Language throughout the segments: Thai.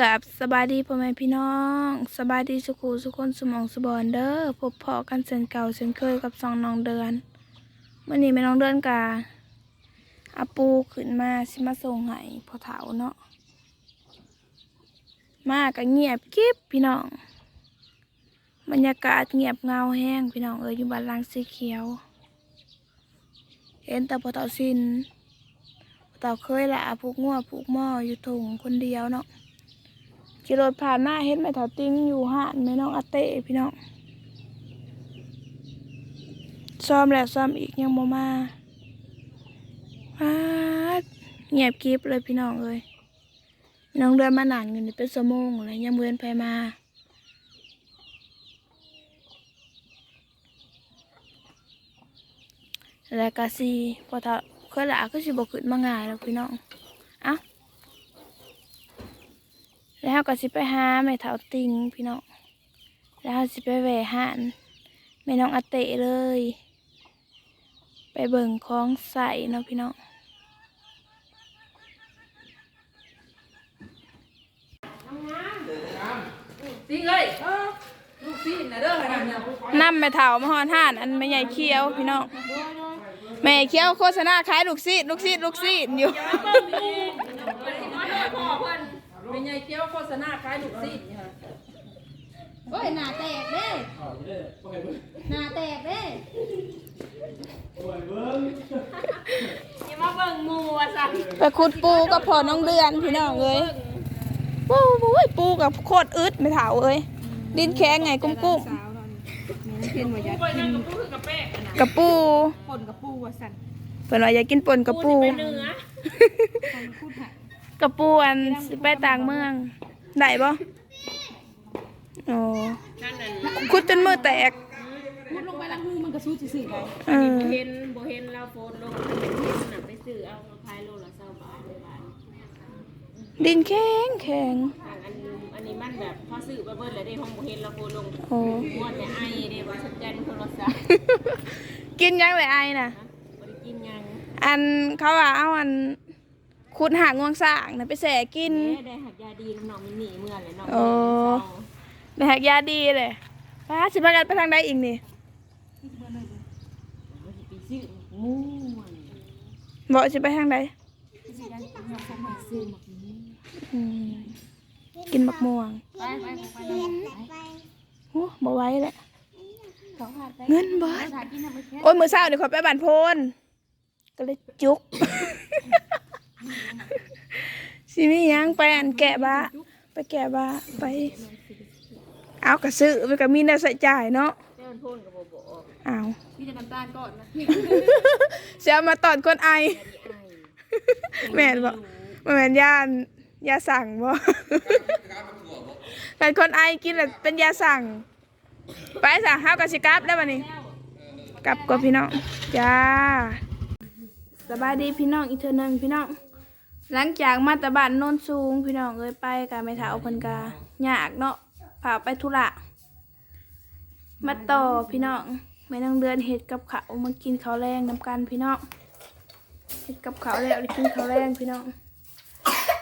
กับสบายดีพ่อแม่พี่น้องสบายดีสุขูสุคนสมองสบอนเด้อพบเพอกันเช่นเก่าเช่นเคยกับสองน้องเดือนเมื่อนี้แม่น้องเดือนกาอาปูขึ้นมาสิมาส่งให้พ่อเฒ่าเนาะมาก็เงียบกริบพี่น้อง บรรยากาศเงียบเงาแห้งพี่น้องเอออยู่บ้านลังสีเขียว เห็นแต่พ่อเฒ่าสินพ่อเฒ่าเคยละผูกงัวผูกหม้ออยู่ถุงคนเดียวเนาะ ขี่รถผ่านหน้าเห็นแม่ถาติ้งอยู่ห้านแม่น้องอาเต้พี่น้องซ้อมแล้วซ้อมอีกยังบ่มาพาดเงียบกริบเลยพี่น้องเอ้ยน้องเดินมาหนังอยู่นี่เป็นสมงเลยยังเว้นไปมาแล้วก็สิพอถ้าเคยละก็สิบ่ขึ้นมาง่ายแล้วพี่น้องเอ้า แล้วเราก็สิไปหาแม่เถาติงพี่น้องแล้วเราสิไปแหวะหานแม่น้องอาเตะเลย ไปเบิ่งคล้องใส่เนาะพี่น้องจริงเลยลูกซีนนะเด้อขนาดเนี้ยนำแม่เถามาหอนห่านอันแม่ใหญ่เคี้ยวพี่น้องแม่เคี้ยวโฆษณาขายลูกซีดลูกซีดลูกซีดอยู่พ่อ เพิ่นเป็นไงเกี้ยวโฆษณาขายลูกซีนนี่ค่ะโอ้ยหน้าแตกเด้หน้าแตกเด้อย่ามาเบิ่งหมู่ว่าซั่นไปขุดปูกับพ่อน้องเดือนพี่น้องเอ้ยปูปูปูกับโคตรอึดแม่เถาเอ้ยดินแข็งไงกุ้มกุ้มสาวเนาะนี่เพิ่นว่าอยากไปนั่งกับผู้คือกับแป้งอะนะกับปูป่นกับปูว่าสั่นเพิ่นว่าอยากกินป่นกับปูไปเหนือ คนพูดไทยกับปูอันสิไปต่างเมืองได้บ่โอ้นั่นน่ะขุดจนมือแตกพูดลงไปล้างหูมันก็สู้ซื่อๆได้เออเห็นบ่เห็นเราโพสต์ลงมันเป็นเห็นน่ะไปซื้อเอามาขายโลละ20บาทในบ้านดินแข็งแข็งทางอันอันนี้มันแบบพอซื้อไปเบิ่แล้วได้ห้องบ่เห็นเราโพสต์ลงโอ้ม่วนแต่ไอเด้บ่สนใจโทรศัพท์กินยังเลยไอ้น่ะบ่ได้กินหยังอันเขาว่าเอาอัน ขุดหางวงสร้างน่ะไปแส่กินแม่ได้หักยาดีน้องมินนี่เมื่อเลยน้องโอ้ได้หักยาดีเลยป้าสิพากันไปทางใดอีกนี่บ่สิไปซื้อม่วนบอกสิไปทางใดสิได้มาสั่งให้ซื้อหมดนี้อืมกินมะม่วงไปไปไปไปโอ้บ่ไหว้แหละเขาพาไปเงินเบิดถ่ายกินน้ำมันแค่โอ้ยมื้อเช้านี่ขอยไปบ้านโพนก็เลยจุก สิมีหยังไปอันแกะบะไปแกะบะไป เอากระซื้อไปก็มีแน่ใส่จ่ายเนาะแต่มันโพนก็บ่บอกเอามีแต่น้ำตาลก่อนนะเสียมาตอนคนไอไอแม่นบ่บ่แม่นยานยาสั่งบ่เป็นคนไอกินแล้วเป็นยาสั่ง ไปซะเฮาก็สิกลับแล้วบัดนี้กลับกับพี่น้อง จ้าสบายดีพี่น้องอีกเทื่อหนึงพี่น้อง หลังจากมาแตะบ้านโนนสูงพี่น้องเอ้ยไปกะไม่เท่าเพิ่นกะยากเนาะพาไปธุระมาต่อพี่น้องแม่นางเดือนเฮ็ดกับข้าวมากินข้าวแรงนํกันพี่น้องเฮ็ดกับข้าวแล้วได้กินข้าวแรงพี่น้อง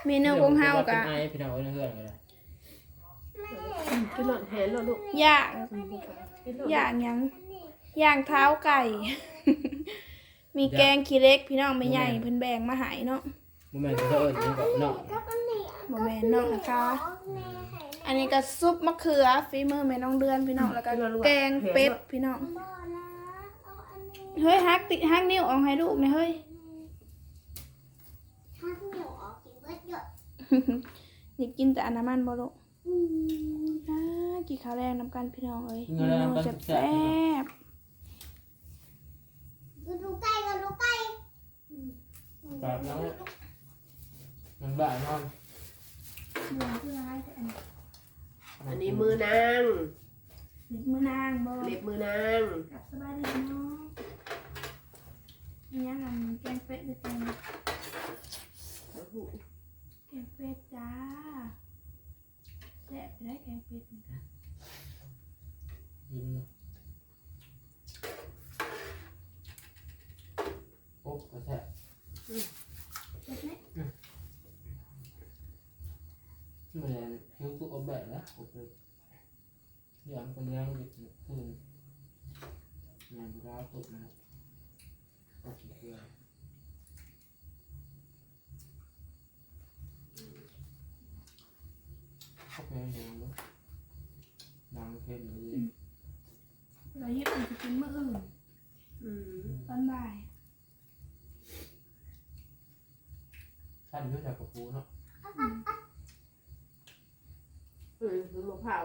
เมนูของเฮากะไอ้พี่น้องเพื่อนๆเลยกินหลอดแหนหลอดลูกย่างย่างหยังย่างเท้าไก่ มีแกงขี้เล็กพี่น้องไม่ใหญ่เพิ่นแบ่งมาใหายเนาะ โมเมนต์ที่เขาเอิญนี่ก็เนาะบแม่นเนาะนะคะ อันนี้ก็ซุปมะเขือฝีมือแม่น้องเดือนพี่น้องแล้วก็แกงเป็ดพี่น้องเฮ้ยฮักติฮักนิ้วออกให้ลูกหนะเฮ้ยอยากกินแต่อันน้ำมันบ่ลูกอ่ากินข้าวแรงน้ำกันพี่น้องเอ้ยเมนูแซ่บปากน้อง มันบ้านอนอันนี้มือนางๆเล็บมือนางบ่เล็บมือนางกลับสบายดีเนาะอันนี้อันแกงเป็ดหรือแกงแกงเป็ดจ้าแซ่บไปได้แกงเป็ดนี่ค่ะยินโอ้กระแทก เป็ดเนี่ย ไม่ได้คิ้วกูเอาแบบนะโอเคอ ย่างเป็นยังอีกคืนงานร้าวตุกนะครับโอเคเพื่อนเข้าไปยังยังลูกดังเข้มเลยเราเฮ็ดมันจะกินมื้ออื่นอืมตอนบ่ายสั้นอยุ่จากกระปูเนาะเออคือมะพร้าว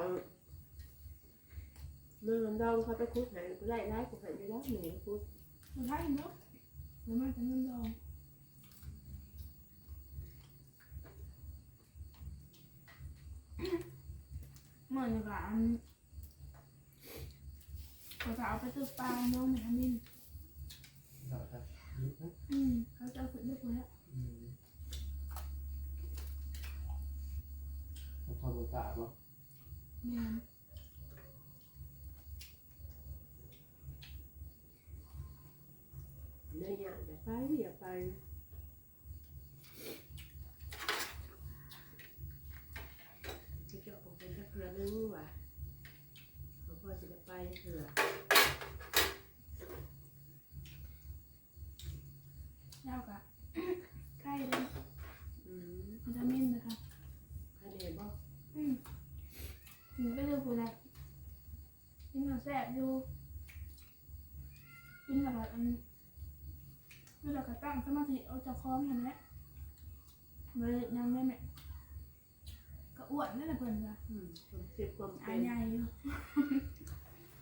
เมื่อมันดองเขาไปคุดหายไล่ไล่กูหายไปแล้วหนึ่งคุดมันได้เนาะหรือมันจะนึ่งดองเหมือนกับอันเขาจะเอาไปตื้อปลาน้องแม่มินเราจะยึดนะอืมเขาจะเอาขึ้นได้หมดแล้วอืมแล้วพอตัวกาบ่แม่น เนื้อย่างจะ ไปอย่าไปจะเจาะผมเป็นสักเรือนึงว่ะหลวงพ่อจะได้ไปเถื่อเล่ากะไข่เลยอืมวิตามินนะคะใครเดนบ่อืมหนูไปดูกูแล้วกินข้าวแซ่บอยู่กินแบบอัน เวลากระตั้งสมาธิเอาเจะคล้าของทันแหละเลยยังได้ไหมก็อ้วนนั่นแหละเพิ่นจ้ะอืมความเจ็บความอาเป็นใหญ่อยู่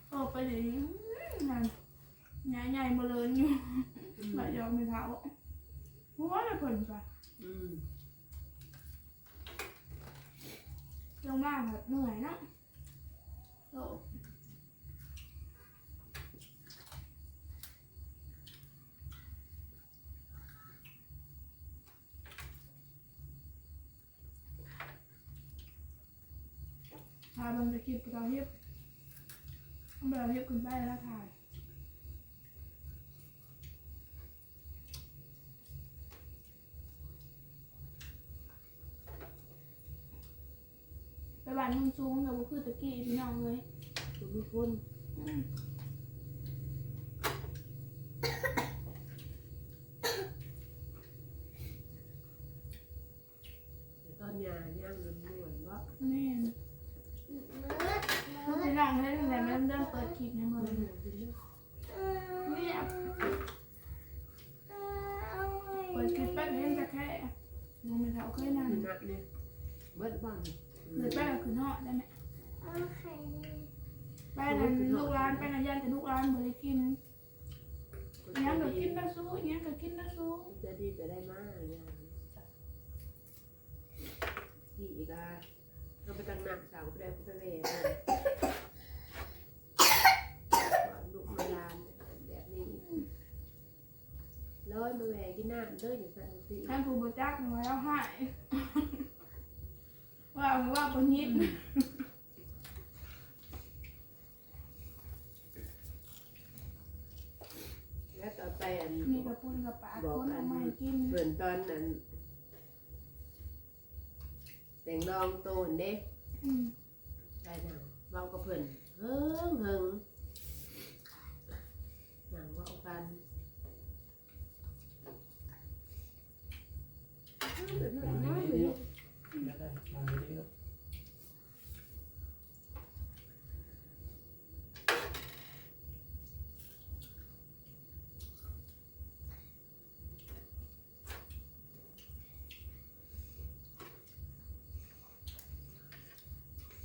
โอ้ไปเลยอื้อนั่นใหญ่ใหญ่มาเลยอยู่อืมแบบยอมไม่เท้าหัวเลยเพิ่นจ้ะอืมลงมาแบบเหนื่อยเนาะโอ้ พาบังจะคิดไปเราเฮียบต้องไปเราเฮียบคุณไปแล้วถ่ายไปบ้านนุ่งสูงแต่ว่าคือตะกี้พี่น้องเลยมันมีคน อืม แต่ตอนยาย่างมันม่วนว่า แม่นต้องไปนั่งให้ตั้งแต่มันเริ่มเปิดคลิปในมือ มัน เลย ม่วนจริง ไม่อยากเปิดคลิปแป๊บเดียวจะแค่ ลงไปเท้าเคยนั่งๆหนักเนี่ยเบิดบ้างหรือแป๊บคือเหาะได้ไหมไปนั่นลูกร้านไปนั่นย่านแต่ลูกร้านบ่ได้กินอิหยังก็กินได้สู้อิหยังก็กินได้สู้จะดีจะได้มากเนี่ยที่อีกอะเราไปตั้งหนักสาวไปได้ไปเวรลูกมาลานแบบนี้ร้อยมาแหวกินน้ำ เด้ออย่างสันสิท่านผู้บริจักหน่อยแล้วหายว่าเอาว่าบนยิบแล้วต่อไปอันมีกระปุนกระปาคนเอามาให้กินเหมือนตอนนั้นแต่งรองโตนเด้อืมได้หนังเว้ากับเพิ่นเฮิงเฮิงหนังเว้ากันแบบมานั้นดีน้อยๆเลเนาะยอยาก ได้มาดีๆเนาะ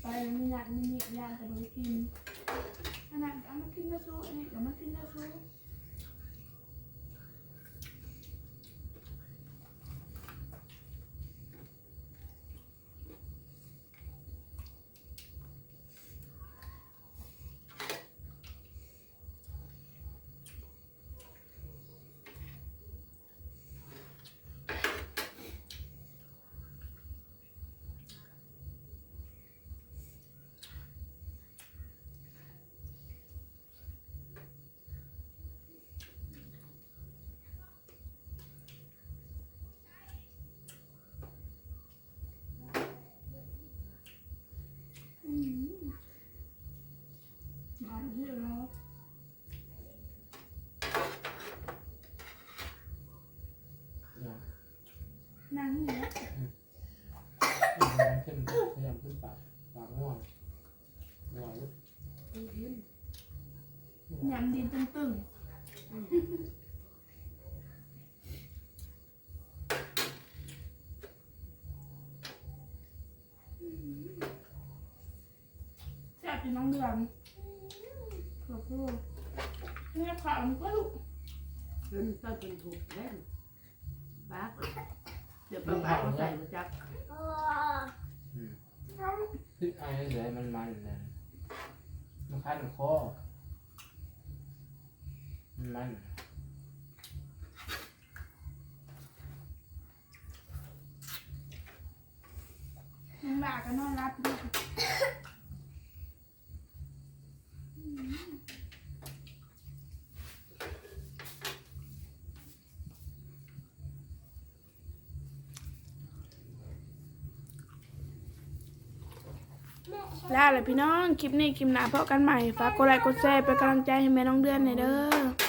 ไปแล้วมีนัดมีนิยานแต่บริกินอันนั้นเอามากินได้สู้อันนี้เอามากินได้ สู้มดินตึงๆแซ่บอยู่น้องเดือนขอบคุณเนี่ยขาวมันก็ลูกมันต้องเป็นถูกแน่นบ้าเดี๋ยวป้าป้าเขาใส่มาจักอืมพริกไอ้เดี๋ยวให้มันมันนะมันคันคอ มันมันยังด่ากันนอนรับด้วยแล้วแหละพี่น้อง คลิปนี้ คลิปหน้าพบกันใหม่ ฝากกดไลค์กดแชร์เป็นกำลังใจให้แม่น้องเดือนหน่อยเด้อ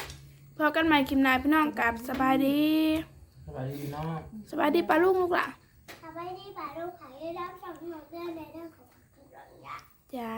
พบกันใหม่คลิปหน้าพี่น้องกลับสบายดีสบายดีพี่น้องสบายดีปลาลูกลูกล่ะทำให้ที่ป่าลูกขายได้รับสองหมดเรื่องในเรื่องของการกินหลังยาจ้า